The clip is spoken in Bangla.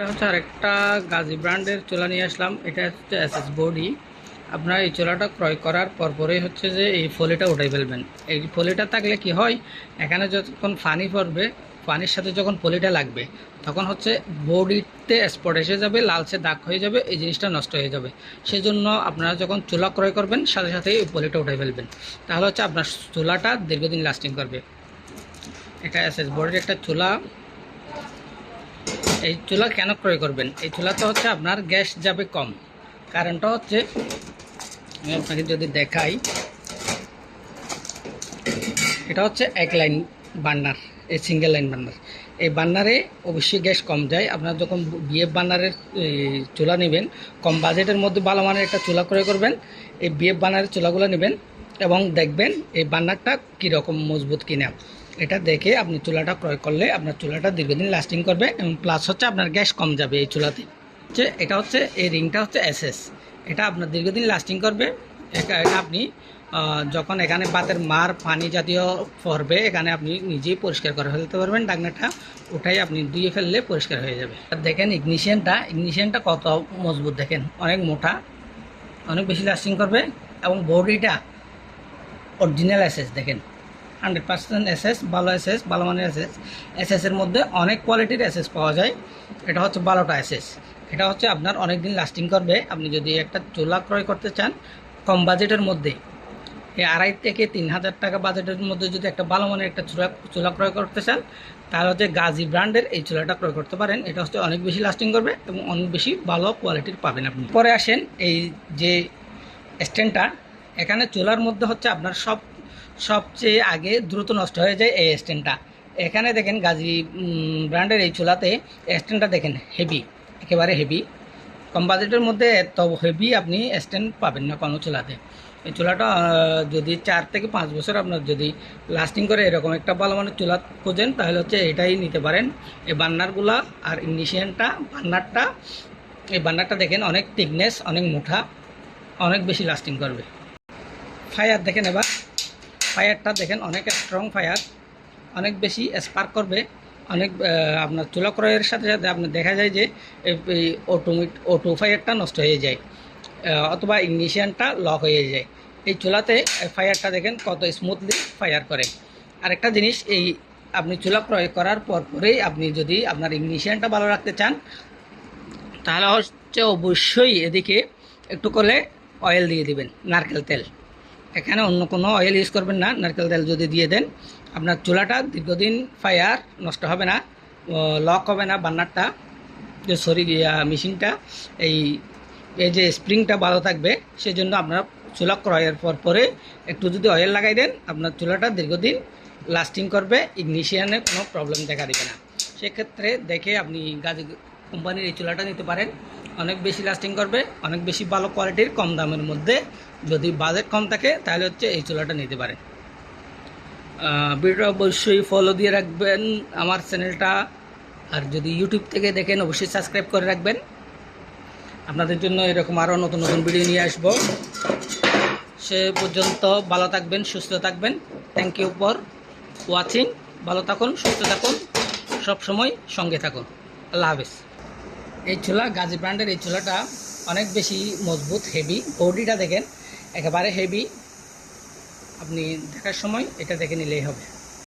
এটা হচ্ছে আরেকটা গাজী ব্র্যান্ডের চোলা নিয়ে আসলাম। এটা হচ্ছে এস এস বডি। আপনার এই চোলাটা ক্রয় করার পরপরেই হচ্ছে যে এই ফলিটা উঠাই ফেলবেন। এই ফলিটা থাকলে কি হয়, এখানে যখন পানি পড়বে, পানির সাথে যখন পলিটা লাগবে, তখন হচ্ছে বডিতে স্পট এসে যাবে, লালচে দাগ হয়ে যাবে, এই জিনিসটা নষ্ট হয়ে যাবে। সেজন্য আপনারা যখন চুলা ক্রয় করবেন, সাথে সাথে এই পলিটা উঠাই ফেলবেন। তাহলে হচ্ছে আপনার চুলাটা দীর্ঘদিন লাস্টিং করবে। এটা এস এস বডির একটা চুলা। এই চুলা কেন ক্রয় করবেন? এই চুলাতে হচ্ছে আপনার গ্যাস যাবে কম। কারণটা হচ্ছে, আমি আপনাকে যদি দেখাই, এটা হচ্ছে এক লাইন বার্নার এই সিঙ্গেল লাইন বার্নার। এই বার্নারে অবশ্যই গ্যাস কম যায়। আপনার যখন বিএফ বার্নারের চুলা নেবেন, কম বাজেটের মধ্যে ভালো মানের একটা চুলা ক্রয় করবেন। এই বিএফ বার্নারের চুলাগুলো নেবেন এবং দেখবেন এই বার্নারটা কীরকম মজবুত কিনা। এটা দেখে আপনি চুলাটা ক্রয় করলে আপনার চুলাটা দীর্ঘদিন লাস্টিং করবে এবং প্লাস হচ্ছে আপনার গ্যাস কম যাবে এই চুলাতে। হচ্ছে এটা হচ্ছে, এই রিংটা হচ্ছে এসএস এটা আপনার দীর্ঘদিন লাস্টিং করবে। এটা আপনি যখন এখানে বাতের মার পানি জাতীয় পড়বে, এখানে আপনি নিজেই পরিষ্কার করে ফেলতে পারবেন। ডাকনাটা ওটাই আপনি ধুয়ে ফেললে পরিষ্কার হয়ে যাবে। আর দেখেন ইগনিশিয়ানটা ইগনিশিয়ানটা কত মজবুত দেখেন। অনেক মোটা, অনেক বেশি লাস্টিং করবে এবং বডিটা অরিজিনাল এসএস দেখেন। হান্ড্রেড পার্সেন্ট এসএস, ভালো এসএস, ভালো মানের এসএস। এসএসের মধ্যে অনেক কোয়ালিটির এসএস পাওয়া যায়। এটা হচ্ছে বারোটা এসএস। এটা হচ্ছে আপনার অনেক দিন লাস্টিং করবে। আপনি যদি একটা চুলা ক্রয় করতে চান, কম বাজেটের মধ্যে, এই আড়াই থেকে তিন হাজার টাকা বাজেটের মধ্যে যদি একটা ভালো মানের একটা চুলা চুলা ক্রয় করতে চান, তাহলে হচ্ছে গাজী ব্র্যান্ডের এই চুলাটা ক্রয় করতে পারেন। এটা হচ্ছে অনেক বেশি লাস্টিং করবে এবং অনেক বেশি ভালো কোয়ালিটির পাবেন আপনি। পরে আসেন এই যে স্ট্যান্ডটা। এখানে চুলার মধ্যে হচ্ছে আপনার সব সবচেয়ে আগে দ্রুত নষ্ট হয়ে যায় এই স্ট্যান্ডটা এখানে দেখেন গাজী ব্র্যান্ডের এই চুলাতে স্ট্যান্ডটা দেখেন হেভি একেবারে হেভি কম বাজেটের মধ্যে এত হেভি আপনি স্ট্যান্ড পাবেন না কোনো চুলাতে। এই চুলাটা যদি চার থেকে পাঁচ বছর আপনার যদি লাস্টিং করে এরকম একটা ভালো মানের চুলা খোঁজেন, তাহলে হচ্ছে এটাই নিতে পারেন। এই বান্নারগুলা আর ইগনিশিয়ানটা, বান্নারটা, এই বান্নারটা দেখেন অনেক থিকনেস অনেক মোটা, অনেক বেশি লাস্টিং করবে। ফায়ার দেখেন এবার। ফায়ারটা দেখেন অনেক স্ট্রং ফায়ার, অনেক বেশি স্পার্ক করবে। অনেক আপনার চুলা ক্রয়ের সাথে সাথে আপনার দেখা যায় যে, এই- অটোমিট অটো ফায়ারটা নষ্ট হয়ে যায় অথবা ইগনিশিয়ানটা লক হয়ে যায়। এই চুলাতে ফায়ারটা দেখেন কত স্মুথলি ফায়ার করে। আরেকটা জিনিস, এই আপনি চুলা ক্রয় করার পর পরেই আপনি যদি আপনার ইগনিশিয়ানটা ভালো রাখতে চান, তাহলে হচ্ছে অবশ্যই এদিকে একটু করে অয়েল দিয়ে দিবেন, নারকেল তেল। এখানে অন্য কোনো অয়েল ইউজ করবেন না, নারকেল তেল যদি দিয়ে দেন, আপনার চুলাটা দীর্ঘদিন ফায়ার নষ্ট হবে না লক হবে না বান্নারটা, যে সরি মেশিনটা, এই এই যে স্প্রিংটা ভালো থাকবে, সেজন্য আপনার চুলা ক্রয়ের পর পরে একটু যদি অয়েল লাগাই দেন, আপনার চুলাটা দীর্ঘদিন লাস্টিং করবে ইগনিশিয়ানে কোনো প্রবলেম দেখা দেবে না। সেক্ষেত্রে দেখে আপনি গাজী, কোম্পানির এই চুলাটা নিতে পারেন। অনেক বেশি লাস্টিং করবে, অনেক বেশি ভালো কোয়ালিটির কম দামের মধ্যে যদি বাজেট কম থাকে, তাহলে হচ্ছে এই চুলাটা নিতে পারেন ভিডিওটা অবশ্যই ফলো দিয়ে রাখবেন আমার চ্যানেলটা আর যদি ইউটিউব থেকে দেখেন, অবশ্যই সাবস্ক্রাইব করে রাখবেন। আপনাদের জন্য এরকম আরও নতুন নতুন ভিডিও নিয়ে আসব। সে পর্যন্ত ভালো থাকবেন, সুস্থ থাকবেন। থ্যাংক ইউ ফর ওয়াচিং ভালো থাকুন, সুস্থ থাকুন। সবসময় সঙ্গে থাকুন। আল্লাহ হাফেজ। এই চুলা, গাজি ব্র্যান্ডের এই চুলাটা অনেক বেশি মজবুত হেভি বডিটা দেখেন, একেবারে হেভি আপনি দেখার সময় এটা দেখে নিলেই হবে।